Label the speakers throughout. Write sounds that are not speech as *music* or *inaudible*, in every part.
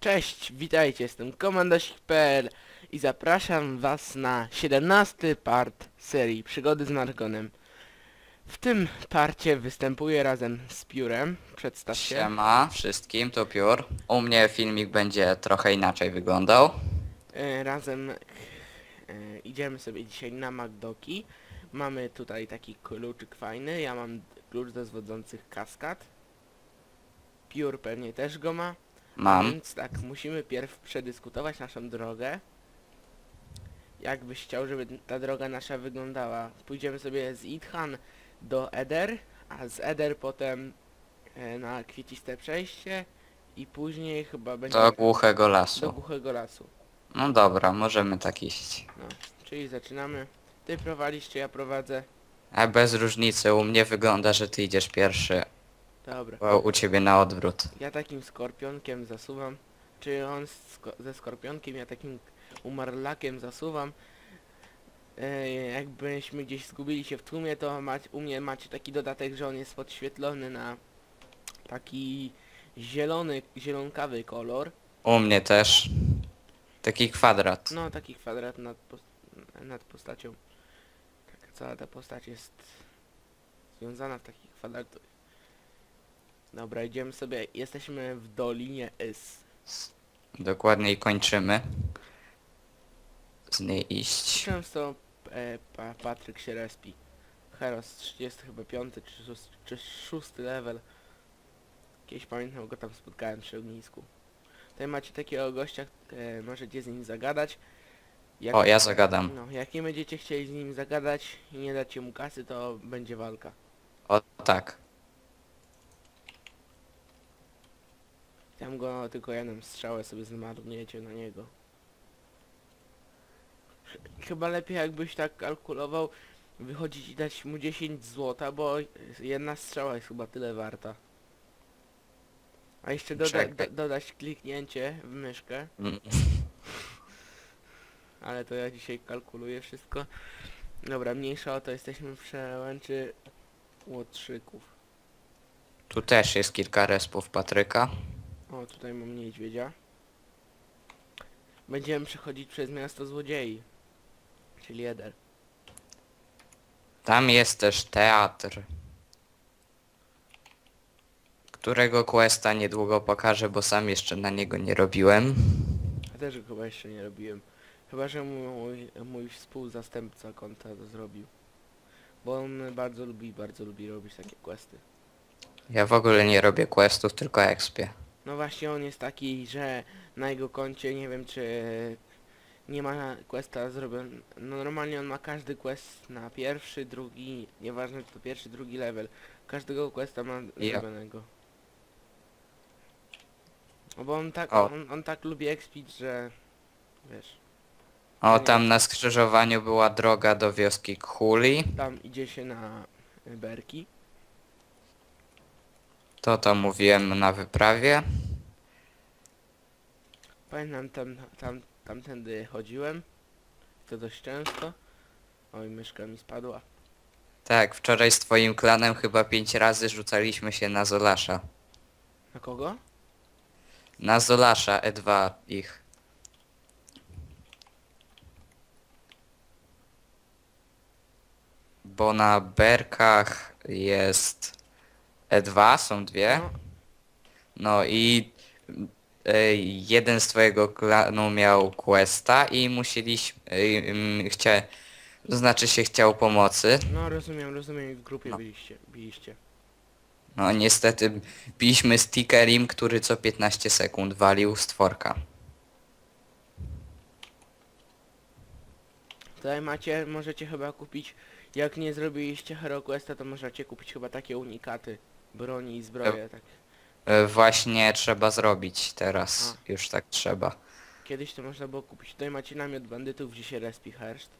Speaker 1: Cześć, witajcie, jestem komandosik.pl i zapraszam was na 17 part serii Przygody z Margonem. W tym parcie występuję razem z Piórem, przedstaw się.
Speaker 2: Siema wszystkim, to Piór. U mnie filmik będzie trochę inaczej wyglądał.
Speaker 1: E, razem e, idziemy sobie dzisiaj na Magdoki. Mamy tutaj taki kluczyk fajny, ja mam klucz do zwodzących kaskad. Piór pewnie też go ma.
Speaker 2: Mam.
Speaker 1: Więc tak, musimy pierw przedyskutować naszą drogę. Jak byś chciał, żeby ta droga nasza wyglądała. Pójdziemy sobie z Idhan do Eder, a z Eder potem e, na kwieciste przejście i później chyba będzie
Speaker 2: Do głuchego
Speaker 1: do
Speaker 2: lasu.
Speaker 1: głuchego lasu.
Speaker 2: No dobra, możemy tak iść.
Speaker 1: No, czyli zaczynamy. Ty prowadzisz, czy ja prowadzę?
Speaker 2: A bez różnicy, u mnie wygląda, że ty idziesz pierwszy,
Speaker 1: Dobra.
Speaker 2: bo u ciebie na odwrót.
Speaker 1: Ja takim skorpionkiem zasuwam. Czy on sko ze skorpionkiem, ja takim umarlakiem zasuwam. E, jakbyśmy gdzieś zgubili się w tłumie, to mać, u mnie macie taki dodatek, że on jest podświetlony na taki zielony, zielonkawy kolor.
Speaker 2: U mnie też. Taki kwadrat.
Speaker 1: No, taki kwadrat nad, nad postacią. Taka cała ta postać jest związana w takich kwadratach. Dobra, idziemy sobie. Jesteśmy w Dolinie S.
Speaker 2: Dokładniej kończymy. Z niej iść.
Speaker 1: Często e, pa, Patryk się respi. Heros 30 chyba 5 czy, szós- czy 6 level. Kiedyś pamiętam go tam spotkałem przy ognisku. Tutaj macie takiego gościa, e, możecie z nim zagadać. Jak,
Speaker 2: O, ja zagadam.
Speaker 1: No, jak nie będziecie chcieli z nim zagadać i nie dacie mu kasy, to będzie walka.
Speaker 2: O tak.
Speaker 1: Tam go tylko jedną strzałę sobie zmarnujecie na niego. Ch- Chyba lepiej jakbyś tak kalkulował, wychodzić i dać mu 10 złota, bo jedna strzała jest chyba tyle warta. A jeszcze doda do dodać kliknięcie w myszkę,
Speaker 2: Mm, *laughs*
Speaker 1: ale to ja dzisiaj kalkuluję wszystko. Dobra, mniejsza o to, jesteśmy w przełęczy Łotrzyków.
Speaker 2: Tu też jest kilka respów Patryka.
Speaker 1: O, tutaj mam niedźwiedzia. Będziemy przechodzić przez miasto złodziei. Czyli Eder.
Speaker 2: Tam jest też teatr. Którego questa niedługo pokażę, bo sam jeszcze na niego nie robiłem.
Speaker 1: Ja też go chyba jeszcze nie robiłem. Chyba, że mój, mój współzastępca konta to zrobił. Bo on bardzo lubi, bardzo lubi robić takie questy.
Speaker 2: Ja w ogóle nie robię questów, tylko expię.
Speaker 1: No właśnie on jest taki, że na jego koncie nie wiem czy nie ma questa zrobiony. No normalnie on ma każdy quest na pierwszy, drugi, nieważne czy to pierwszy, drugi level. Każdego questa ma
Speaker 2: Ja.
Speaker 1: zrobionego. No bo on tak, on, on tak lubi expić, że wiesz,
Speaker 2: O, tam na skrzyżowaniu była droga do wioski Khuli.
Speaker 1: tam idzie się na berki.
Speaker 2: To to mówiłem na wyprawie.
Speaker 1: Pamiętam tam, tam, tamtędy chodziłem. To dość często. Oj, myszka mi spadła.
Speaker 2: Tak, wczoraj z twoim klanem chyba pięć razy rzucaliśmy się na Zolasza.
Speaker 1: Na kogo?
Speaker 2: Na Zolasza, E2 ich. Bo na berkach jest E2, są dwie.
Speaker 1: No,
Speaker 2: No i e, jeden z twojego klanu miał questa i musieliśmy, e, chcia, to znaczy się chciał pomocy.
Speaker 1: no rozumiem, rozumiem, w grupie
Speaker 2: No.
Speaker 1: byliście, biliście.
Speaker 2: No niestety biliśmy stickerim, który co 15 sekund walił stworka.
Speaker 1: Tutaj macie, możecie chyba kupić, jak nie zrobiliście Hero Questa, to możecie kupić chyba takie unikaty broni i zbroje, tak.
Speaker 2: E, Właśnie trzeba zrobić teraz, już tak trzeba.
Speaker 1: Kiedyś to można było kupić. Tutaj macie namiot bandytów, gdzie się respi herszt.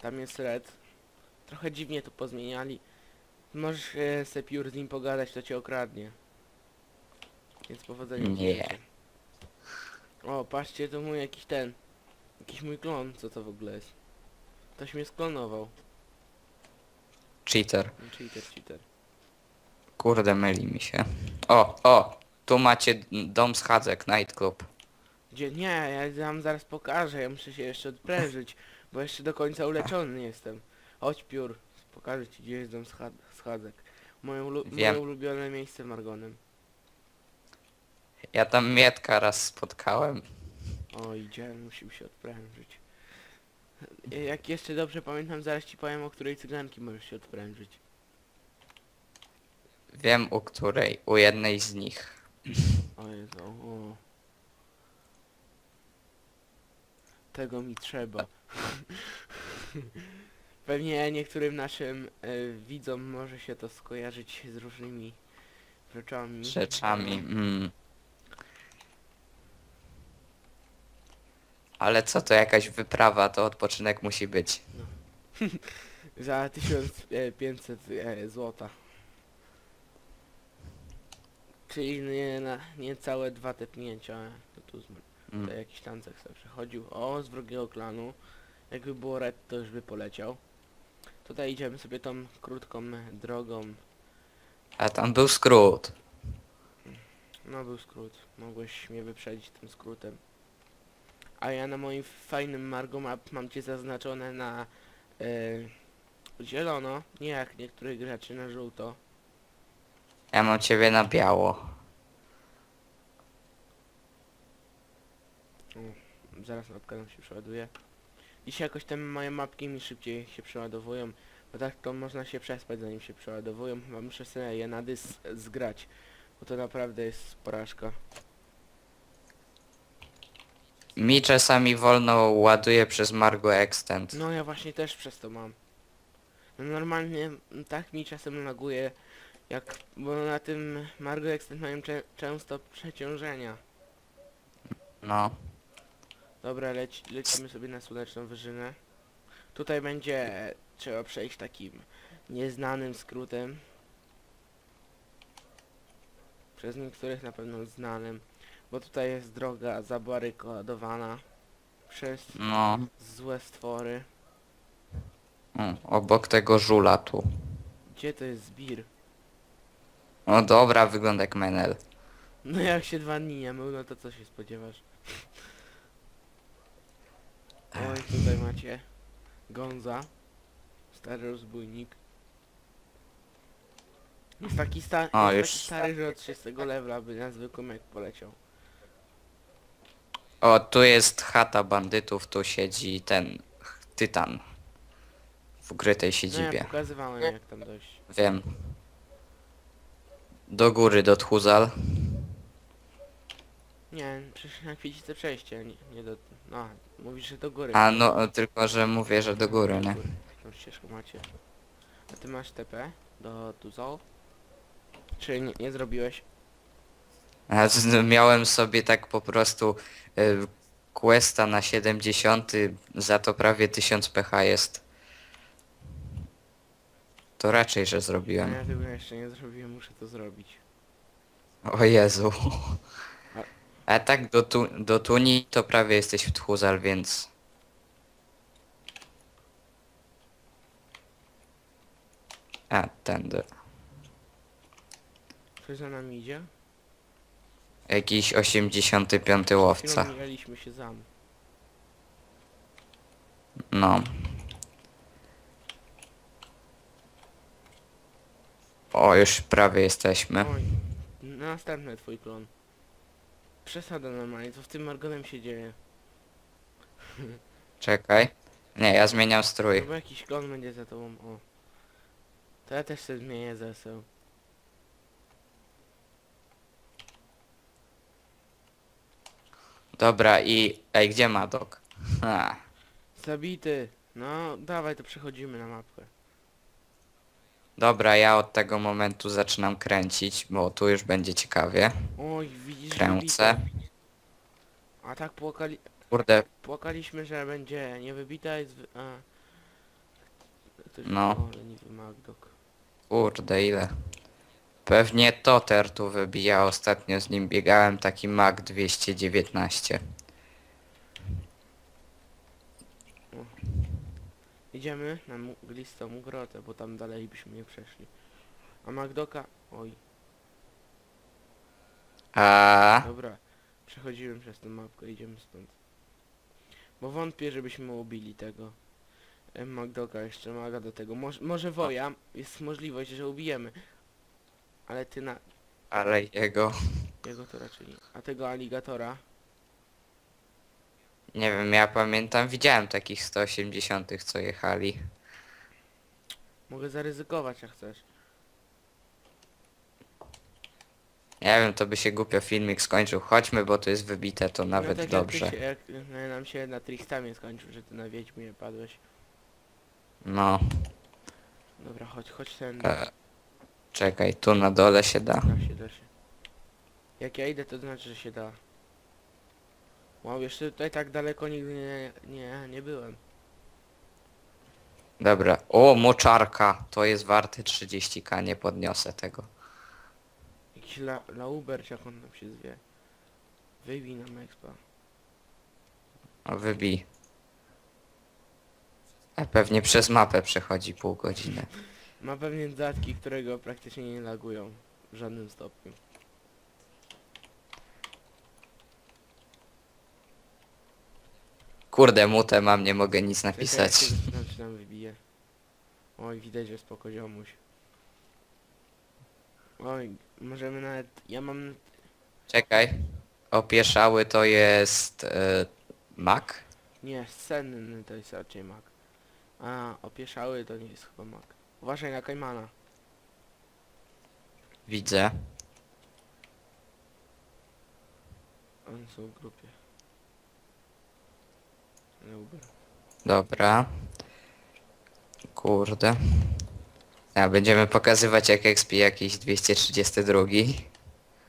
Speaker 1: Tam jest red. Trochę dziwnie to pozmieniali. Możesz e, se piór z nim pogadać, to cię okradnie. Więc powodzenia. ci
Speaker 2: Nie.
Speaker 1: życzę. O, patrzcie, to mój jakiś ten. Jakiś mój klon, co to w ogóle jest? Ktoś mnie sklonował.
Speaker 2: Cheater.
Speaker 1: Cheater, cheater.
Speaker 2: Kurde, myli mi się. O, o! tu macie dom schadzek, nightclub.
Speaker 1: Gdzie? Nie, ja wam zaraz pokażę, ja muszę się jeszcze odprężyć, bo jeszcze do końca uleczony jestem. Chodź piór, pokażę ci gdzie jest dom schad schadzek. Moje, ulu
Speaker 2: Wiem.
Speaker 1: moje ulubione miejsce w Margonem.
Speaker 2: Ja tam Mietka raz spotkałem.
Speaker 1: O, idzie, musimy się odprężyć. E, Jak jeszcze dobrze pamiętam, zaraz ci powiem, o której cyganki możesz się odprężyć.
Speaker 2: Wiem u której, u jednej z nich.
Speaker 1: O Jezu, o. Tego mi trzeba. *laughs* Pewnie niektórym naszym e, widzom może się to skojarzyć z różnymi rzeczami.
Speaker 2: Rzeczami. Mm. Ale co to jakaś wyprawa, to odpoczynek musi być. *laughs*
Speaker 1: Za 1500 e, złota. Czyli nie, na, nie całe dwa tepnięcia. To tu z,
Speaker 2: Mm.
Speaker 1: to jakiś tancek sobie przechodził. O, z wrogiego klanu. Jakby było red, to już by poleciał. Tutaj idziemy sobie tą krótką drogą.
Speaker 2: A tam był skrót.
Speaker 1: No był skrót. Mogłeś mnie wyprzedzić tym skrótem. A ja na moim fajnym Margo Map mam cię zaznaczone na e, zielono, nie jak niektórych graczy na żółto.
Speaker 2: Ja mam ciebie na biało.
Speaker 1: Zaraz mapka nam się przeładuje. Dzisiaj jakoś te moje mapki mi szybciej się przeładowują. Bo tak to można się przespać zanim się przeładowują. Chyba muszę sobie je na dys zgrać. Bo to naprawdę jest porażka.
Speaker 2: Mi czasami wolno ładuje przez Margo Extend.
Speaker 1: No ja właśnie też przez to mam. No normalnie tak mi czasem laguje. Jak, bo na tym Margo Extend mają cze często przeciążenia.
Speaker 2: No.
Speaker 1: Dobra, leci, lecimy sobie na słoneczną wyżynę. Tutaj będzie trzeba przejść takim nieznanym skrótem. Przez niektórych na pewno znanym. Bo tutaj jest droga zabarykadowana przez
Speaker 2: No.
Speaker 1: złe stwory.
Speaker 2: Mm, obok tego żula tu.
Speaker 1: Gdzie to jest zbir?
Speaker 2: No dobra, wygląda jak menel.
Speaker 1: No jak się dwa dni nie mył, no to co się spodziewasz? Oj, tutaj macie Gonza. Stary rozbójnik. Jest taki, sta
Speaker 2: O,
Speaker 1: jest
Speaker 2: już-
Speaker 1: taki stary, że od 30 levela by na zwykłym jak poleciał.
Speaker 2: O, tu jest chata bandytów, tu siedzi ten tytan. W ukrytej
Speaker 1: No ja
Speaker 2: siedzibie.
Speaker 1: pokazywałem jak tam dojść.
Speaker 2: Wiem. Do góry, do Tchuzal.
Speaker 1: Nie, przecież jak widzicie przejście, nie, nie do... No, mówisz, że do góry.
Speaker 2: A no, tylko że mówię, że do góry, nie?
Speaker 1: Tą ścieżkę macie. A ty masz TP do Tuzol? Czy nie, nie zrobiłeś?
Speaker 2: A z- miałem sobie tak po prostu y, questa na 70, za to prawie 1000 pH jest. To raczej, że zrobiłem.
Speaker 1: ja tego jeszcze nie zrobiłem, muszę to zrobić.
Speaker 2: O Jezu. A tak do, tu, do Tuni to prawie jesteś w Tchuzal, więc... A, tędy.
Speaker 1: Ktoś za nami idzie?
Speaker 2: Jakiś 85 łowca.
Speaker 1: Chwilą mijaliśmy się za mną.
Speaker 2: No. O, już prawie jesteśmy.
Speaker 1: Oj, następny twój klon. Przesada normalnie, co w tym Margonem się dzieje? *laughs*
Speaker 2: Czekaj. Nie, ja zmieniam strój.
Speaker 1: Chyba jakiś klon będzie za tobą, o. To ja też sobie zmienię zeseł.
Speaker 2: Dobra i... Ej, gdzie Madok? Ha.
Speaker 1: Zabity! No, dawaj, to przechodzimy na mapkę.
Speaker 2: Dobra, ja od tego momentu zaczynam kręcić, bo tu już będzie ciekawie.
Speaker 1: Oj, widzisz,
Speaker 2: Kręcę.
Speaker 1: wybite. A tak płakali...
Speaker 2: Kurde,
Speaker 1: Płakaliśmy, że będzie niewybita i zwy... A. Ktoś...
Speaker 2: No.
Speaker 1: Magdok.
Speaker 2: kurde, ile? Pewnie Toter tu wybija, ostatnio z nim biegałem, taki Mag 219.
Speaker 1: Idziemy na mglistą grotę, bo tam dalej byśmy nie przeszli. A Magdoka... Oj.
Speaker 2: A,
Speaker 1: Dobra, przechodzimy przez tę mapkę, idziemy stąd. Bo wątpię, żebyśmy ubili tego e, Magdoka, jeszcze maga do tego. Moż, może Woja, jest możliwość, że ubijemy. Ale ty na
Speaker 2: ale jego...
Speaker 1: jego to raczej nie. A tego aligatora,
Speaker 2: Nie wiem, ja pamiętam, widziałem takich 180 co jechali.
Speaker 1: mogę zaryzykować jak chcesz.
Speaker 2: Nie wiem, to by się głupio filmik skończył. Chodźmy, bo to jest wybite, to nawet
Speaker 1: no, tak
Speaker 2: dobrze.
Speaker 1: Jak, ty się, jak e, nam się na Tristamie skończył, że ty na Wiedźmie padłeś.
Speaker 2: No,
Speaker 1: Dobra, chodź, chodź ten.
Speaker 2: e, czekaj, tu na dole się da.
Speaker 1: Da się, da się. Jak ja idę, to znaczy, że się da. Wow, jeszcze tutaj tak daleko nigdy nie, nie, nie byłem.
Speaker 2: Dobra. O, moczarka. To jest warte 30k, nie podniosę tego.
Speaker 1: Jakiś la, lauber, jak on tam się zwie. Wybij nam expa.
Speaker 2: O, wybij. A pewnie przez mapę przechodzi pół godziny.
Speaker 1: Ma pewnie dodatki, którego praktycznie nie lagują. W żadnym stopniu.
Speaker 2: Kurde, mutę mam, nie mogę nic
Speaker 1: Czekaj,
Speaker 2: napisać.
Speaker 1: się czy nam wybije. Oj, widać, że spoko ziomuś. Oj, możemy nawet... Ja mam...
Speaker 2: Czekaj. Opieszały to jest... E, Mac?
Speaker 1: Nie, senny to jest raczej mak. A, opieszały to nie jest chyba mak. Uważaj na Kajmana.
Speaker 2: Widzę.
Speaker 1: Oni są w grupie.
Speaker 2: Dobra. Kurde. A, będziemy pokazywać jak XP jakiś 232.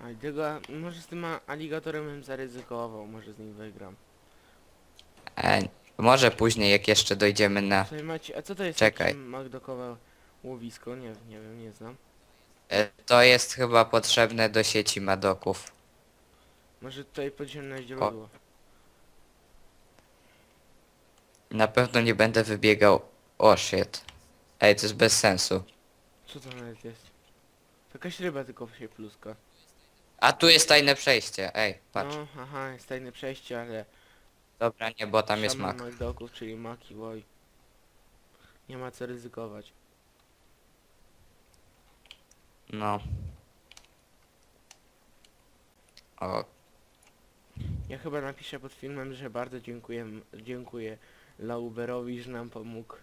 Speaker 1: A tego, może z tym aligatorem bym zaryzykował, może z nim wygram.
Speaker 2: E, może później jak jeszcze dojdziemy na...
Speaker 1: Słuchaj a co to jest
Speaker 2: Czekaj.
Speaker 1: takie magdokowe łowisko? Nie, nie wiem, nie znam.
Speaker 2: E, to jest chyba potrzebne do sieci madoków.
Speaker 1: Może tutaj podziemne źródło.
Speaker 2: Na pewno nie będę wybiegał... O shit. Ej, to jest bez sensu.
Speaker 1: Co to nawet jest? Jakaś ryba tylko się pluska.
Speaker 2: A tu jest tajne przejście. Ej, patrz.
Speaker 1: No, aha, jest tajne przejście, ale...
Speaker 2: Dobra, nie, bo tam jest mak.
Speaker 1: magdoków, czyli maki, oj. Nie ma co ryzykować.
Speaker 2: No. O,
Speaker 1: Ja chyba napiszę pod filmem, że bardzo dziękuję, dziękuję Lauberowi, że nam pomógł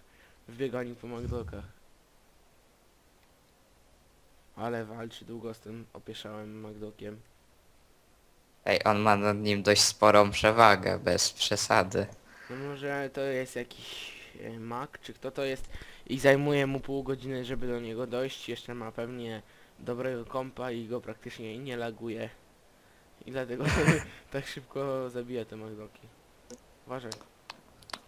Speaker 1: w bieganiu po Magdokach. Ale walczy długo z tym opieszałym Magdokiem.
Speaker 2: ej, on ma nad nim dość sporą przewagę, bez przesady.
Speaker 1: No może to jest jakiś e, mag, czy kto to jest i zajmuje mu pół godziny, żeby do niego dojść. Jeszcze ma pewnie dobrego kompa i go praktycznie nie laguje. I dlatego *laughs* tak szybko zabija te Magdoki. Uważaj.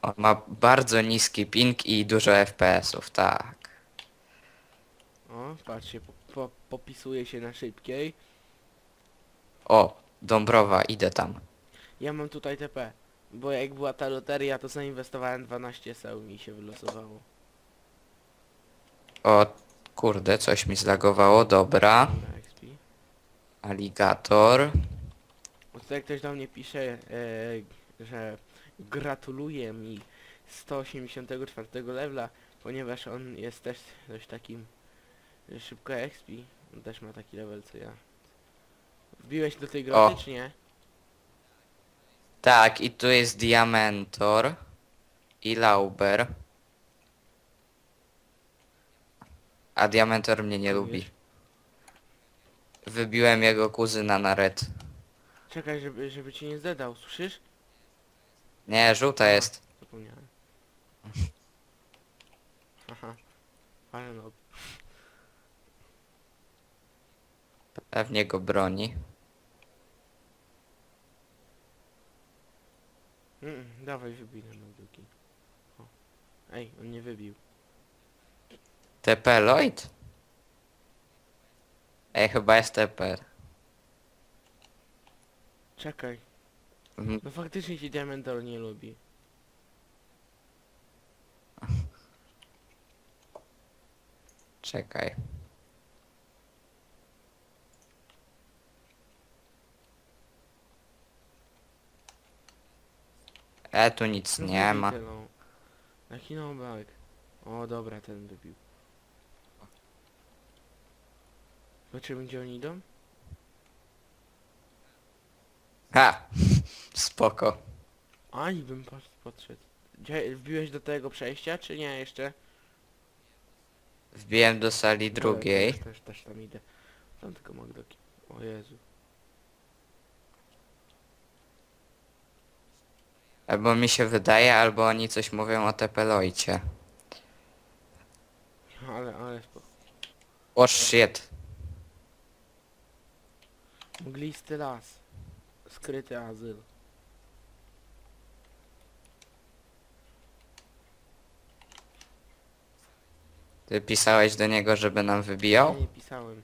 Speaker 2: On ma bardzo niski ping i dużo FPS-ów, tak.
Speaker 1: O, patrzcie, po, po, popisuje się na szybkiej.
Speaker 2: O, Dąbrowa, idę tam.
Speaker 1: Ja mam tutaj TP, bo jak była ta loteria, to zainwestowałem 12 seł mi się wylosowało.
Speaker 2: O, kurde, coś mi zlagowało, dobra.
Speaker 1: Na XP.
Speaker 2: Aligator.
Speaker 1: Bo tutaj ktoś do mnie pisze, e, że gratuluje mi 184 levela, ponieważ on jest też dość takim szybko XP. On też ma taki level co ja. Wbiłeś do tej
Speaker 2: O.
Speaker 1: groty, czy nie?
Speaker 2: Tak, i tu jest Diamentor i Lauber. A Diamentor mnie nie lubi. Wybiłem jego kuzyna na red.
Speaker 1: Czekaj, żeby, żeby cię nie zdedał, słyszysz?
Speaker 2: Nie, żółta jest.
Speaker 1: Zapomniałem. Aha. Ale no.
Speaker 2: Pewnie go broni.
Speaker 1: Mm, dawaj wybij na Magduki. O. Ej, on nie wybił.
Speaker 2: TP Lloyd? Ej, chyba jest TP.
Speaker 1: Czekaj.
Speaker 2: Mhm.
Speaker 1: No faktycznie ci Dementor nie lubi. *laughs*
Speaker 2: Czekaj. E, tu nic
Speaker 1: No
Speaker 2: nie ma.
Speaker 1: widzicie, No. Nakinął bałek. O dobra, ten wybił. Zobaczymy gdzie oni idą?
Speaker 2: Ha! Spoko.
Speaker 1: Ani bym pod- podszedł. Gdzie, wbiłeś do tego przejścia, czy nie jeszcze?
Speaker 2: Wbiłem do sali drugiej.
Speaker 1: Też, też, też tam idę. Tam tylko Magdoki. O Jezu.
Speaker 2: Albo mi się wydaje, albo oni coś mówią o Tepelojcie.
Speaker 1: Ale, ale spoko.
Speaker 2: O shit.
Speaker 1: Mglisty las. Skryty azyl.
Speaker 2: Ty pisałeś do niego, żeby nam
Speaker 1: Ja
Speaker 2: wybijał?
Speaker 1: nie pisałem.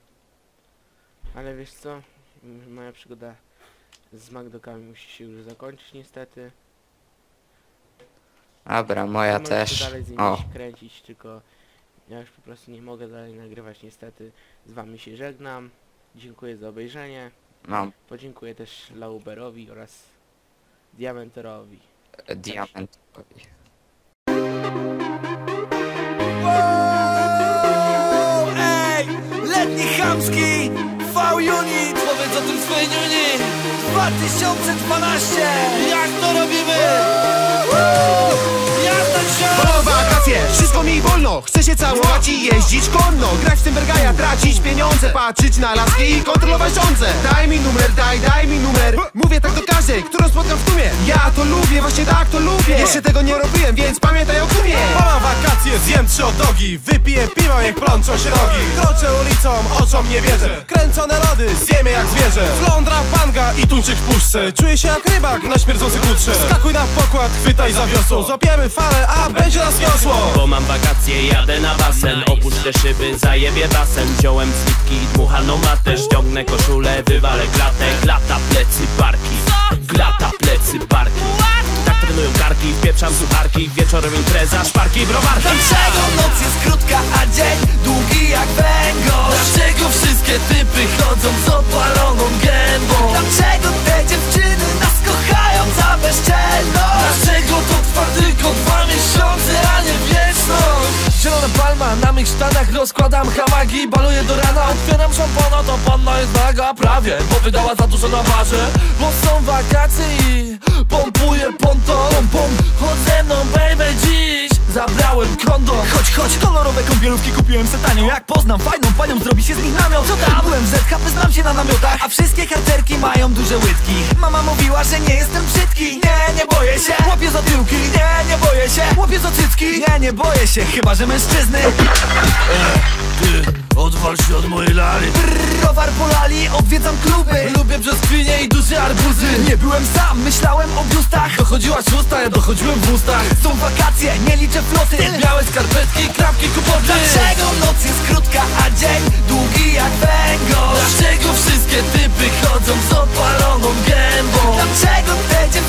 Speaker 1: Ale wiesz co? M- Moja przygoda z Magdokami musi się już zakończyć niestety.
Speaker 2: Dobra, moja
Speaker 1: Możecie
Speaker 2: też.
Speaker 1: dalej z nimi
Speaker 2: O,
Speaker 1: kręcić, tylko ja już po prostu nie mogę dalej nagrywać niestety. Z wami się żegnam. Dziękuję za obejrzenie.
Speaker 2: Mam
Speaker 1: Podziękuję też Lauberowi oraz Diamentorowi.
Speaker 2: diament.
Speaker 3: Ej, letni chamski V-Unit Powiedz o tym swojej niuni 2012 Jak to robimy?
Speaker 4: Wszystko mi wolno. Chcę się całować i jeździć konno. Grać w tym bergaja, tracić pieniądze. Patrzeć na laski i kontrolować rządzę Daj mi numer, daj, daj mi numer. Mówię tak do każdej, którą spotkam w tłumie. Ja to lubię, właśnie tak to lubię. Jeszcze tego nie robiłem, więc pamiętaj o kumie
Speaker 5: Mam wakacje, zjem trzy dogi Wypiję piwo, jak plączą się rogi. Kroczę ulicą, oczom nie wierzę. Kręcone lody, zjemy jak zwierzę. Flądra, panga i tuńczyk w puszce. Czuję się jak rybak na śmierdzący kutrze. Skakuj na pokład, chwytaj za wiosło. Złapiemy falę, a będzie nas wiosło
Speaker 6: Bo mam wakacje, jadę na basen. Opuszczę szyby, zajebie basen. Wziąłem slipki i dmuchaną matę Ściągnę koszulę, wywalę klatę. Glata, plecy, barki Glata, plecy, barki Tak trenują karki, wpieprzam sucharki. Wieczorem impreza, szparki, browarki.
Speaker 3: Dlaczego noc jest krótka, a dzień długi jak węgorz? Dlaczego wszystkie typy chodzą z opaloną gębą? Dlaczego te dziewczyny nas kochają za bezczelność? Dlaczego to trwa tylko dwa miesiące, a nie Zielona palma na mych sztanach Rozkładam hamagi, baluję do rana Otwieram szampana, to panna jest naga Prawie, bo wydała za dużo na barze Bo są wakacje i pompuję ponton pom, pom. Chodź ze mną baby dziś Zabrałem kondom
Speaker 7: Chodź, chodź, kolorowe kąpielówki kupiłem se tanio Jak poznam fajną panią, zrobi się z nich namiot. Co tam? Byłem w ZHP, znam się na namiotach A wszystkie karterki mają duże łydki. Mama mówiła, że nie jestem brzydki. Nie, nie boję się. Łapię za tyłki. Nie, nie boję się. Łapię za cycki. Nie, nie boję się, chyba że mężczyzny.
Speaker 3: Odwal się od mojej lali.
Speaker 7: Browar polali, odwiedzam kluby.
Speaker 3: Lubię brzoskwinie i duże arbuzy.
Speaker 7: Nie byłem sam, myślałem o biustach.
Speaker 3: Dochodziła szósta, ja dochodziłem w ustach.
Speaker 7: Są wakacje, nie liczę floty.
Speaker 3: Białe skarpetki, krawki, kupoty Dlaczego noc jest krótka, a dzień długi jak węgorz? Dlaczego wszystkie typy chodzą z opaloną gębą? Dlaczego te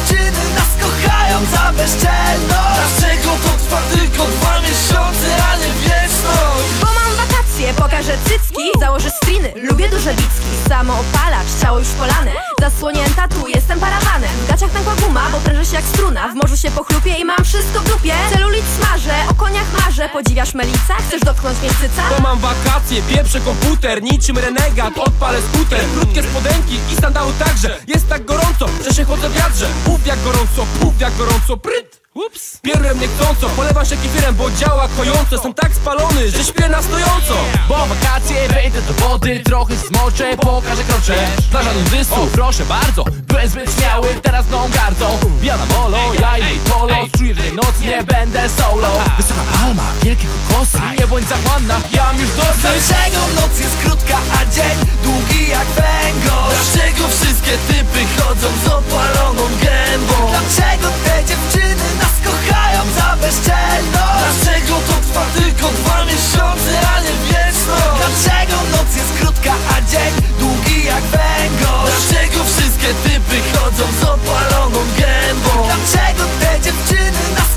Speaker 8: marzę Podziwiasz melica? Chcesz dotknąć cyca?
Speaker 9: Bo mam wakacje, pieprzę komputer Niczym renegat, odpalę skuter Krótkie spodenki i sandały także Jest tak gorąco, że się chodzę w wiadrze Puf jak gorąco, puf jak gorąco, pryt Ups. Pierłem niechcąco, polewam się kefirem, bo działa kojąco Jestem tak spalony, że śpię na stojąco Bo wakacje, wody Trochę zmoczę, pokażę krocze. Plaża nudystów, proszę bardzo Byłem zbyt śmiały, teraz mną gardzą. Ja na molo, ja i polo. Czuję, że tej nocy nie będę solo. Wysoka palma, wielkie kokosy. Nie bądź zachłanna, ja mam już dosyć.
Speaker 3: Dlaczego noc jest krótka, a dzień długi jak węgorz? Dlaczego wszystkie typy chodzą z opaloną gębą? Dlaczego te dziewczyny nas kochają za bezczelność? Dlaczego to trwa tylko dwa miesiące, a nie wieczność? Dlaczego noc jest krótka, a dzień długi jak węgorz? Dlaczego wszystkie typy chodzą z opaloną gębą? Dlaczego te dziewczyny nas